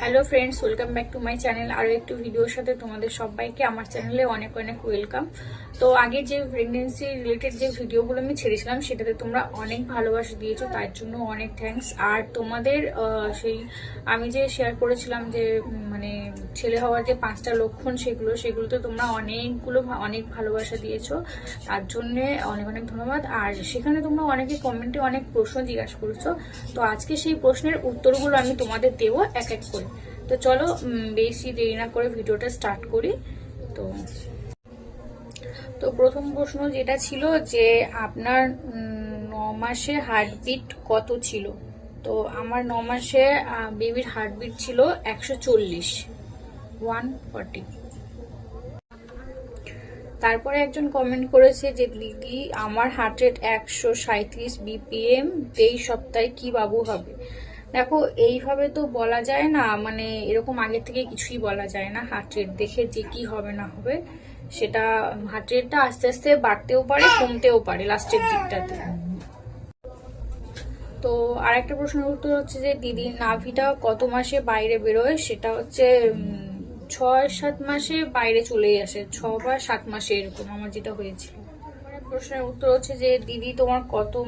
Hello friends welcome back to my channel আরও একটু ভিডিওর সাথে তোমাদের সবাইকে আমার চ্যানেলে অনেক অনেক ওয়েলকাম তো আগে যে প্রেগনেন্সি রিলেটেড যে ভিডিওগুলো আমি ছেড়েছিলাম, সেটাতে তোমরা অনেক ভালোবাসা দিয়েছ, তার জন্য অনেক থ্যাঙ্কস আর তোমাদের সেই আমি যে শেয়ার করেছিলাম যে মানে ছেলে হওয়ার যে পাঁচটা লক্ষণ সেগুলো, সেগুলোতে তোমরা অনেকগুলো অনেক ভালোবাসা দিয়েছ। তার জন্য অনেক অনেক ধন্যবাদ। আর সেখানে তোমরা অনেকে কমেন্টে অনেক প্রশ্ন জিজ্ঞাসা করেছ। তো আজকে সেই প্রশ্নের উত্তরগুলো আমি তোমাদের দেবো এক এক করে। তো চলো বেশি দেরি না করে ভিডিওটা স্টার্ট করি। তো তো প্রথম প্রশ্ন যেটা ছিল যে আপনার ন মাসে হার্টবিট কত ছিল? তো আমার ন মাসে বেবির হার্টবিট ছিল একশো চল্লিশ। ওয়ান ফর্টি তারপরে একজন কমেন্ট করেছে যে, দিদি, আমার হার্ট রেট একশো সাঁত্রিশ বিপিএম তেইশ সপ্তাহে কি বাবু হবে? দেখো, এইভাবে তো বলা যায় না মানে এরকম আগে থেকে কিছুই বলা যায় না হার্ট রেট দেখে যে কি হবে না হবে, সেটা হার্ট রেটটা আস্তে আস্তে বাড়তেও পারে, কমতেও পারে লাস্টের দিকটাতে। তো আর একটা প্রশ্নের উত্তর হচ্ছে যে, দিদির নাভিটা কত মাসে বাইরে বেরোয়? সেটা হচ্ছে ছয় সাত মাসে বাইরে চলেই আসে, ছ বা সাত মাসে এরকম, আমার যেটা হয়েছিল। প্রশ্নের উত্তর হচ্ছে যে, দিদি, তোমার কত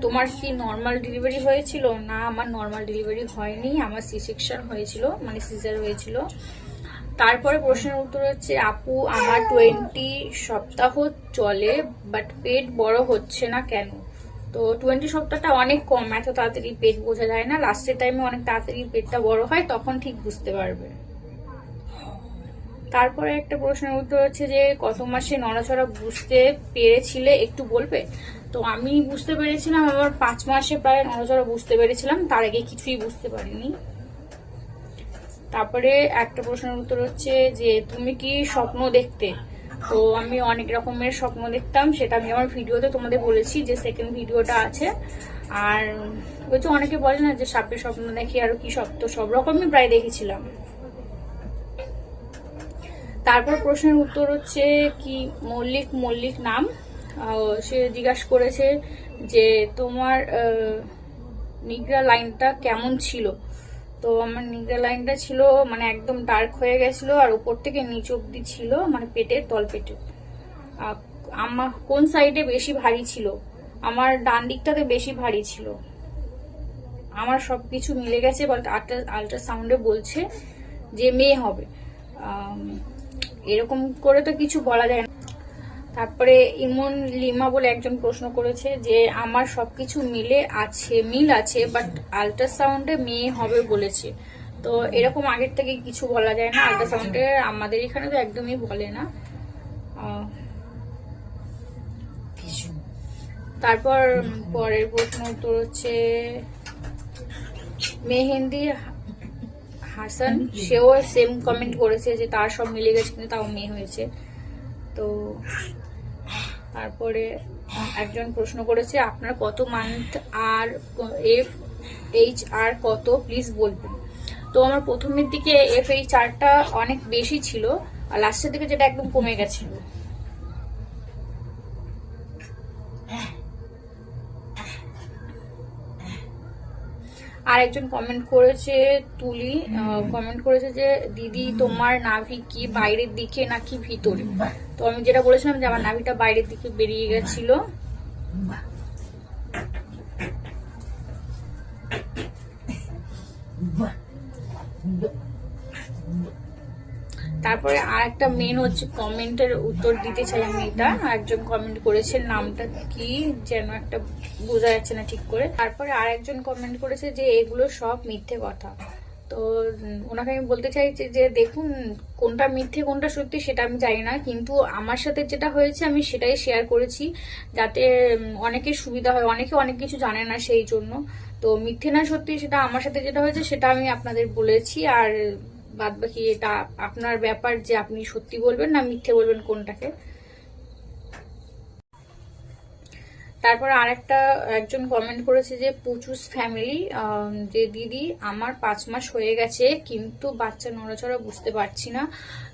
তোমার কি নর্মাল ডেলিভারি হয়েছিল? না, আমার নর্মাল ডেলিভারি হয়নি। আমার সি সেকশন হয়েছিল মানে সিজার হয়েছিল। তারপরে প্রশ্নের উত্তর হচ্ছে, আপু, আমার টোয়েন্টি সপ্তাহ চলে বাট পেট বড় হচ্ছে না কেন? তো টোয়েন্টি সপ্তাহটা অনেক কম, এত তাড়াতাড়ি পেট বোঝা যায় না। লাস্টের টাইমে অনেক তাড়াতাড়ি পেটটা বড় হয়, তখন ঠিক বুঝতে পারবে। তারপরে একটা প্রশ্নের উত্তর হচ্ছে যে, কত মাসে নড়াচড়া বুঝতে পেরেছিলে? একটু বলবে? তো আমি বুঝতে পেরেছিলাম, আমার পাঁচ মাসে প্রায় নড়াচড়া বুঝতে পেরেছিলাম, তার আগে কিছুই বুঝতে পারিনি। তারপরে একটা প্রশ্নের উত্তর হচ্ছে যে, তুমি কি স্বপ্ন দেখতে? তো আমি অনেক রকমের স্বপ্ন দেখতাম, সেটা আমি আমার ভিডিওতে তোমাদের বলেছি যে সেকেন্ড ভিডিওটা আছে। আর যে অনেকে বলে না যে, সাপের স্বপ্ন দেখি আর কি স্বপ্ন সব রকমই প্রায় দেখেছিলাম। তারপর প্রশ্নের উত্তর হচ্ছে কি, মল্লিক মল্লিক নাম। সে জিজ্ঞাসা করেছে যে, তোমার নিগ্রা লাইনটা কেমন ছিল? তো আমার নিগ্রা লাইনটা ছিল মানে একদম ডার্ক হয়ে গেছিল আর উপর থেকে নিচ অব্দি ছিল মানে পেটের তল পেটে আমার কোন সাইডে বেশি ভারী ছিল? আমার ডান দিকটাতে বেশি ভারী ছিল। আমার সব কিছু মিলে গেছে বলতে আল্ট্রাসাউন্ডে বলছে যে মেয়ে হবে। এরকম করে তো কিছু বলা যায় না। তারপরে ইমন লিমা বলে একজন প্রশ্ন করেছে যে আমার সবকিছু মিলে আছে মিল আছে বাট আল্ট্রাসাউন্ডে মেয়ে হবে বলেছে। তো এরকম আগের থেকে কিছু বলা যায় না। আল্ট্রাসাউন্ডে আমাদের এখানে তো একদমই বলে না। তারপর পরের প্রশ্ন উত্তর হচ্ছে মেহেন্দি হাসান সেও সেম কমেন্ট করেছে যে তার সব মিলে গেছে কিন্তু তাও মেয়ে হয়েছে। তো তারপরে একজন প্রশ্ন করেছে আপনার কত মান্থ আর এফ এইচ আর কত? প্লিজ বলবেন। তো আমার প্রথমের দিকে এফ এইচ আরটা অনেক বেশি ছিল আর লাস্টের দিকে যেটা একদম কমে গেছিল। আর একজন কমেন্ট করেছে তুলি কমেন্ট করেছে যে, দিদি, তোমার নাভি কি বাইরের দিকে নাকি ভিতরে? তো আমি যেটা বলেছিলাম যে, আমার নাভিটা বাইরের দিকে বেরিয়ে গেছিল। তারপরে আর একটা মেন হচ্ছে কমেন্টের উত্তর দিতে চাই আমি এটা একজন কমেন্ট করেছে, নামটা কি যেন একটা বোঝা যাচ্ছে না ঠিক করে। তারপরে আর একজন কমেন্ট করেছে যে, এগুলো সব মিথ্যে কথা। তো ওনাকে আমি বলতে চাইছি যে, দেখুন, কোনটা মিথ্যে, কোনটা সত্যি সেটা আমি জানি না। কিন্তু আমার সাথে যেটা হয়েছে, আমি সেটাই শেয়ার করেছি যাতে অনেকের সুবিধা হয়। অনেকে অনেক কিছু জানে না সেই জন্য। তো মিথ্যে না সত্যি সেটা আমার সাথে যেটা হয়েছে, সেটা আমি আপনাদের বলেছি। আর বাদ বাকি এটা আপনার ব্যাপার যে আপনি সত্যি বলবেন না মিথ্যে বলবেন কোনটাকে। তারপর আরেকটা একজন কমেন্ট করেছে যে, পুচুস ফ্যামিলি যে দিদি আমার পাঁচ মাস হয়ে গেছে, কিন্তু বাচ্চা নড়াচড়া বুঝতে পারছি না।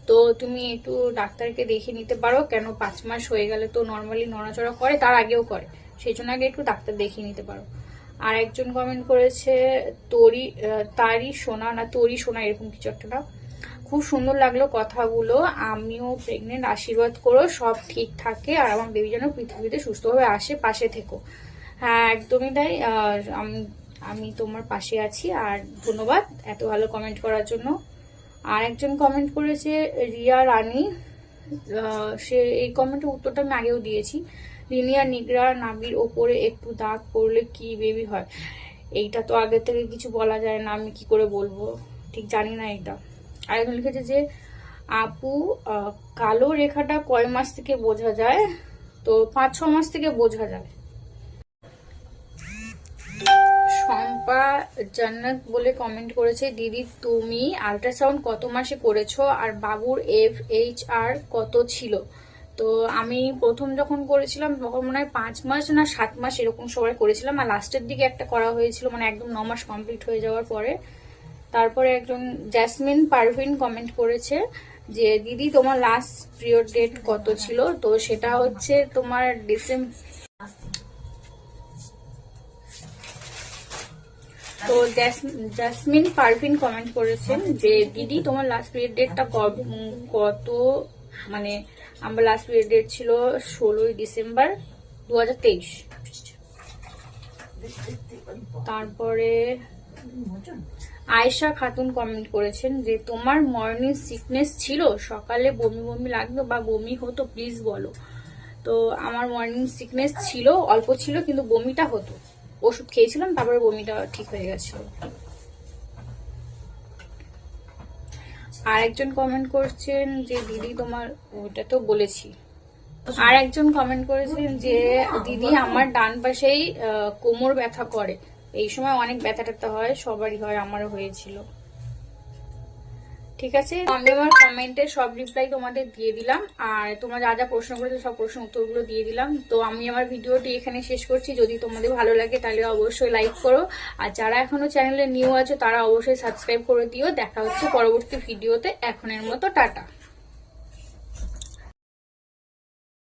তো তুমি একটু ডাক্তারকে দেখে নিতে পারো, কেন পাঁচ মাস হয়ে গেলে তো নর্মালি নড়াচড়া করে, তার আগেও করে। সেই জন্য আগে একটু ডাক্তার দেখিয়ে নিতে পারো। আর একজন কমেন্ট করেছে, তরি তারি সোনা না তরি সোনা এরকম কিছু একটা না? খুব সুন্দর লাগল কথাগুলো। আমিও প্রেগনেন্ট আশীর্বাদ করো, সব ঠিক থাকে আর আমার বেবি যেন পৃথিবীতে সুস্থভাবে আসে, পাশে থেকো। হ্যাঁ একদমই তাই। আমি আমি তোমার পাশে আছি আর ধন্যবাদ এত ভালো কমেন্ট করার জন্য। আর একজন কমেন্ট করেছে, রিয়া রানী সে এই কমেন্টের উত্তরটা আমি আগেও দিয়েছি। লিনিয়া নিগরা নাবির ওপরে একটু দাগ পড়লে কি বেবি হয়? এইটা তো আগে থেকে কিছু বলা যায় না, আমি কি করে বলব? ঠিক জানি না এটা আরেকজন লিখেছে যে, আপু কালো রেখাটা কয় মাস থেকে বোঝা যায়? তো পাঁচ, ছ মাস থেকে বোঝা যায়। শম্পা জান্নাত বলে কমেন্ট করেছে, দিদি, তুমি আল্ট্রাসাউন্ড কত মাসে করেছ? আর বাবুর এফ এইচ আর কত ছিল? তো আমি প্রথম যখন করেছিলাম, তখন মনে হয় পাঁচ মাস না সাত মাস এরকম সময় করেছিলাম। আর লাস্টের দিকে একটা করা হয়েছিল মানে একদম ন মাস কমপ্লিট হয়ে যাওয়ার পরে। তারপরে একজন জ্যাসমিন পারভিন কমেন্ট করেছে যে, দিদি, তোমার লাস্ট পিরিয়ড ডেট কত ছিল? তো সেটা হচ্ছে তোমার ডিসেম্বর তো জাসমিন পারভিন কমেন্ট করেছেন যে, দিদি, তোমার লাস্ট পিরিয়ড ডেটটা কত মানে আমার লাস্ট পিরিয়ড ডেট ছিল ষোলোই ডিসেম্বর দু হাজার তেইশ। তারপরে আয়েশা খাতুন কমেন্ট করেছেন যে, তোমার মর্নিং সিকনেস ছিল, সকালে বমি বমি লাগতো বা বমি হতো প্লিজ বলো। তো আমার মর্নিং সিকনেস ছিল, অল্প ছিল, কিন্তু বমিটা হতো। ওষুধ খেয়েছিলাম, তারপরে বমিটা ঠিক হয়ে গেছিল। আর একজন কমেন্ট করছেন যে দিদি তোমার ওটা তো বলেছি। আর একজন কমেন্ট করেছেন যে দিদি আমার ডান পাশেই আহ, কোমর ব্যথা করে। এই সময় অনেক ব্যথা ট্যাথা হয় সবারই হয় আমারও হয়েছিল। ঠিক আছে? আমি আমার কমেন্টে সব রিপ্লাই তোমাদের দিয়ে দিলাম। আর তোমরা যা যা প্রশ্ন করেছ, সব প্রশ্ন উত্তরগুলো দিয়ে দিলাম। তো আমি আমার ভিডিওটি এখানে শেষ করছি। যদি তোমাদের ভালো লাগে, তাহলে অবশ্যই লাইক করো। আর যারা এখনও চ্যানেলে নিউ আছো, তারা অবশ্যই সাবস্ক্রাইব করে দিও। দেখা হচ্ছে পরবর্তী ভিডিওতে এখনের মতো টাটা।